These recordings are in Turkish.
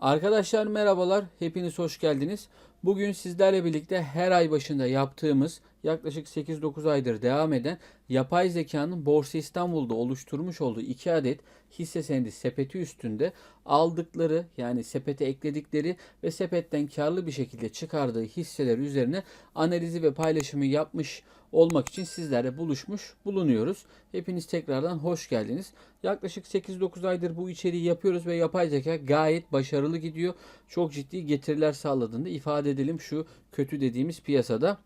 Arkadaşlar merhabalar, hepiniz hoş geldiniz. Bugün sizlerle birlikte her ay başında yaptığımız yaklaşık 8-9 aydır devam eden yapay zekanın Borsa İstanbul'da oluşturmuş olduğu 2 adet hisse senedi sepeti üstünde aldıkları yani sepete ekledikleri ve sepetten karlı bir şekilde çıkardığı hisseler üzerine analizi ve paylaşımı yapmış olmak için sizlerle buluşmuş bulunuyoruz. Hepiniz tekrardan hoş geldiniz. Yaklaşık 8-9 aydır bu içeriği yapıyoruz ve yapay zeka gayet başarılı gidiyor. Çok ciddi getiriler sağladığını ifade edelim şu kötü dediğimiz piyasada.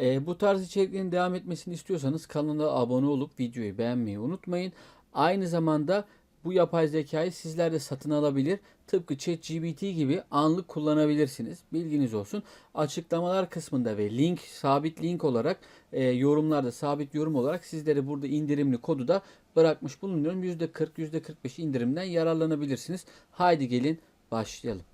Ee, bu tarz içeriklerin devam etmesini istiyorsanız kanala abone olup videoyu beğenmeyi unutmayın. Aynı zamanda bu yapay zekayı sizler de satın alabilir. Tıpkı ChatGPT gibi anlık kullanabilirsiniz. Bilginiz olsun. Açıklamalar kısmında ve link, sabit link olarak e, yorumlarda sabit yorum olarak sizlere burada indirimli kodu da bırakmış bulunuyorum. %40, %45 indirimden yararlanabilirsiniz. Haydi gelin başlayalım.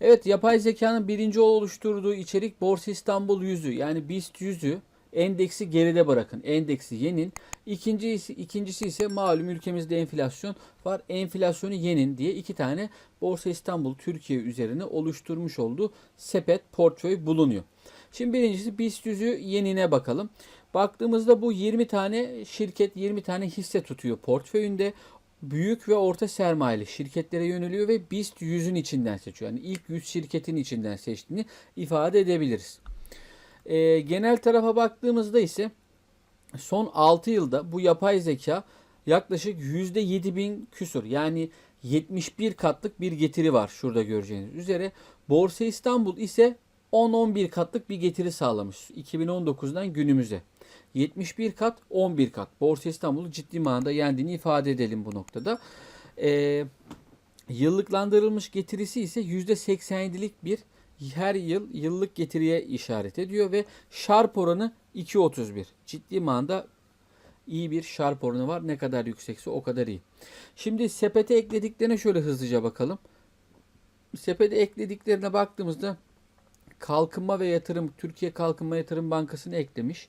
Evet yapay zekanın birinci oluşturduğu içerik Borsa İstanbul 100'ü yani BIST 100'ü endeksi geride bırakın. Endeksi yenin. İkincisi, ikincisi ise malum ülkemizde enflasyon var. Enflasyonu yenin diye iki tane Borsa İstanbul Türkiye üzerine oluşturmuş olduğu sepet portföy bulunuyor. Şimdi birincisi BIST 100'ü yenine bakalım. Baktığımızda bu 20 tane şirket 20 tane hisse tutuyor portföyünde büyük ve orta sermayeli şirketlere yöneliyor ve BIST 100'ün içinden seçiyor. Yani ilk 100 şirketin içinden seçtiğini ifade edebiliriz. E, genel tarafa baktığımızda ise son 6 yılda bu yapay zeka yaklaşık %7 bin küsur yani 71 katlık bir getiri var şurada göreceğiniz üzere. Borsa İstanbul ise 10-11 katlık bir getiri sağlamış 2019'dan günümüze. 71 kat 11 kat. Borsa İstanbul'u ciddi manada yendiğini ifade edelim bu noktada. Ee, yıllıklandırılmış getirisi ise %87'lik bir her yıl yıllık getiriye işaret ediyor ve şarp oranı 2.31. Ciddi manada iyi bir şarp oranı var. Ne kadar yüksekse o kadar iyi. Şimdi sepete eklediklerine şöyle hızlıca bakalım. Sepete eklediklerine baktığımızda Kalkınma ve Yatırım Türkiye Kalkınma Yatırım Bankası'nı eklemiş.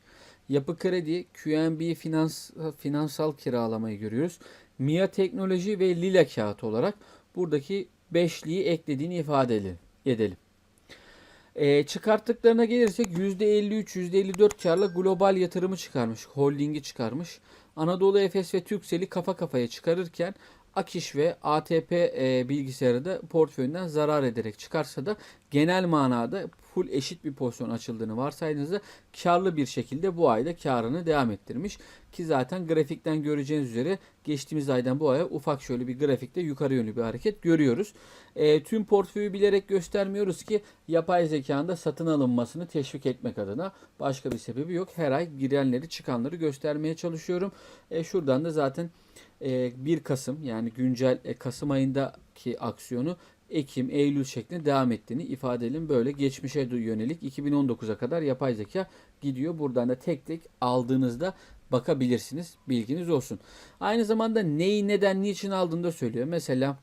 Yapı Kredi, QNB Finans, Finansal Kiralamayı görüyoruz. MIA Teknoloji ve Lila Kağıt olarak buradaki beşliği eklediğini ifade edelim. E, çıkarttıklarına gelirsek %53, %54 karla global yatırımı çıkarmış. Holdingi çıkarmış. Anadolu Efes ve Türksel'i kafa kafaya çıkarırken Akiş ve ATP e, bilgisayarı da portföyünden zarar ederek çıkarsa da genel manada full eşit bir pozisyon açıldığını varsaydığınızda karlı bir şekilde bu ayda karını devam ettirmiş. Ki zaten grafikten göreceğiniz üzere geçtiğimiz aydan bu aya ufak şöyle bir grafikte yukarı yönlü bir hareket görüyoruz. E, tüm portföyü bilerek göstermiyoruz ki yapay zekanın da satın alınmasını teşvik etmek adına başka bir sebebi yok. Her ay girenleri çıkanları göstermeye çalışıyorum. E, şuradan da zaten 1 Kasım yani güncel Kasım ayındaki aksiyonu Ekim, Eylül şeklinde devam ettiğini ifade edelim. Böyle geçmişe yönelik 2019'a kadar yapay zeka gidiyor. Buradan da tek tek aldığınızda bakabilirsiniz. Bilginiz olsun. Aynı zamanda neyi neden niçin aldığını da söylüyor. Mesela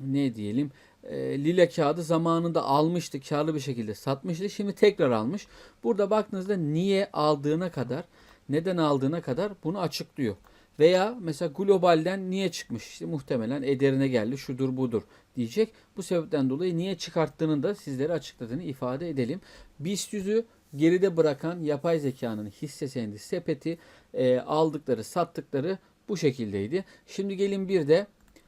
ne diyelim e, lila kağıdı zamanında almıştı karlı bir şekilde satmıştı şimdi tekrar almış. Burada baktığınızda niye aldığına kadar neden aldığına kadar bunu açıklıyor. Veya mesela globalden niye çıkmış? İşte muhtemelen ederine geldi şudur budur diyecek. Bu sebepten dolayı niye çıkarttığını da sizlere açıkladığını ifade edelim. BIST yüzü geride bırakan yapay zekanın hisse senedi sepeti e, aldıkları sattıkları bu şekildeydi. Şimdi gelin bir de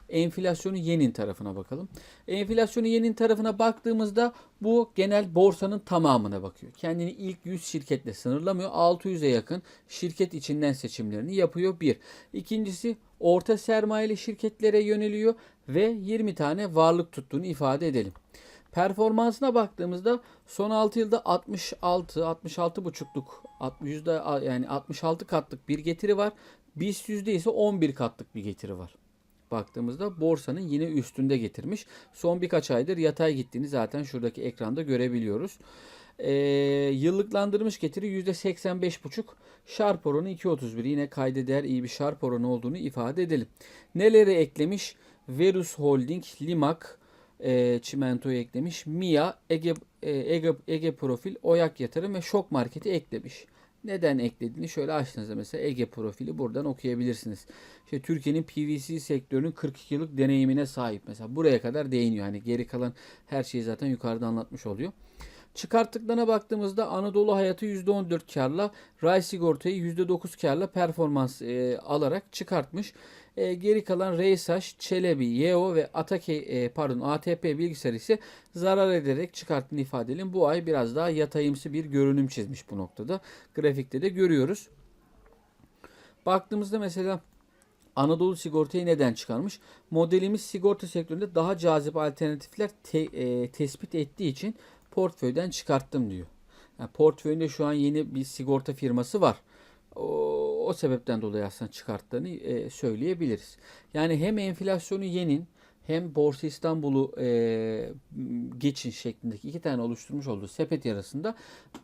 enflasyonu yenin tarafına bakalım. Enflasyonu yenin tarafına baktığımızda bu genel borsanın tamamına bakıyor. Kendini ilk 100 şirketle sınırlamıyor. 600'e yakın şirket içinden seçimlerini yapıyor. Bir. İkincisi orta sermayeli şirketlere yöneliyor ve 20 tane varlık tuttuğunu ifade edelim. Performansına baktığımızda son 6 yılda 66 66 buçukluk yüzde yani 66 katlık bir getiri var. BIST yüzde ise 11 katlık bir getiri var baktığımızda borsanın yine üstünde getirmiş. Son birkaç aydır yatay gittiğini zaten şuradaki ekranda görebiliyoruz. Ee, yıllıklandırmış getiri %85,5 şarp oranı 2.31 yine kaydeder iyi bir şarp oranı olduğunu ifade edelim. Neleri eklemiş? Verus Holding, Limak, e, Çimento'yu eklemiş. MIA, Ege, e, Ege, Ege Profil, Oyak Yatırım ve Şok Market'i eklemiş. Neden eklediğini şöyle açtığınızda mesela Ege profili buradan okuyabilirsiniz. İşte Türkiye'nin PVC sektörünün 42 yıllık deneyimine sahip. Mesela buraya kadar değiniyor. Hani geri kalan her şeyi zaten yukarıda anlatmış oluyor. Çıkarttıklarına baktığımızda Anadolu Hayatı %14 karla, Ray Sigorta'yı %9 karla performans e, alarak çıkartmış. E, geri kalan Reysaş, Çelebi, Yeo ve Atake, e, pardon ATP bilgisayar ise zarar ederek çıkarttığını ifade edelim. Bu ay biraz daha yatayımsı bir görünüm çizmiş bu noktada. Grafikte de görüyoruz. Baktığımızda mesela Anadolu sigortayı neden çıkarmış? Modelimiz sigorta sektöründe daha cazip alternatifler te- e, tespit ettiği için portföyden çıkarttım diyor. Yani portföyünde şu an yeni bir sigorta firması var. O, o sebepten dolayı aslında çıkarttığını e, söyleyebiliriz. Yani hem enflasyonu yenin hem Borsa İstanbul'u e, geçin şeklindeki iki tane oluşturmuş olduğu sepet yarısında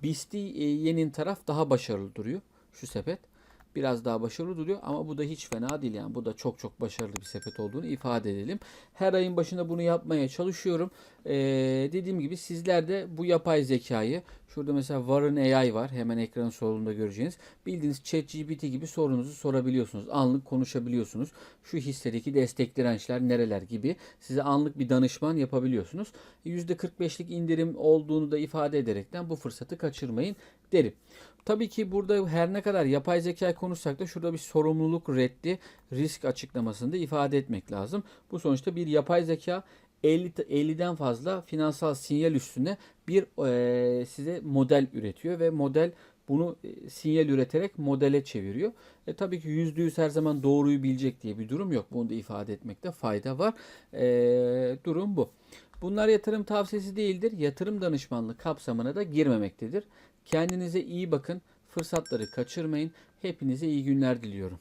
BIST'i e, yenin taraf daha başarılı duruyor. Şu sepet biraz daha başarılı duruyor ama bu da hiç fena değil yani bu da çok çok başarılı bir sepet olduğunu ifade edelim. Her ayın başında bunu yapmaya çalışıyorum. Ee, dediğim gibi sizler de bu yapay zekayı şurada mesela Warren AI var hemen ekranın solunda göreceğiniz. Bildiğiniz ChatGPT gibi sorunuzu sorabiliyorsunuz. Anlık konuşabiliyorsunuz. Şu hissedeki destek dirençler nereler gibi size anlık bir danışman yapabiliyorsunuz. %45'lik indirim olduğunu da ifade ederekten bu fırsatı kaçırmayın derim. Tabii ki burada her ne kadar yapay zeka konuşsak da şurada bir sorumluluk reddi risk açıklamasında ifade etmek lazım. Bu sonuçta bir yapay zeka 50 50'den fazla finansal sinyal üstüne bir e, size model üretiyor ve model bunu e, sinyal üreterek modele çeviriyor. E, tabii ki %100 her zaman doğruyu bilecek diye bir durum yok. Bunu da ifade etmekte fayda var. E, durum bu. Bunlar yatırım tavsiyesi değildir. Yatırım danışmanlığı kapsamına da girmemektedir. Kendinize iyi bakın. Fırsatları kaçırmayın. Hepinize iyi günler diliyorum.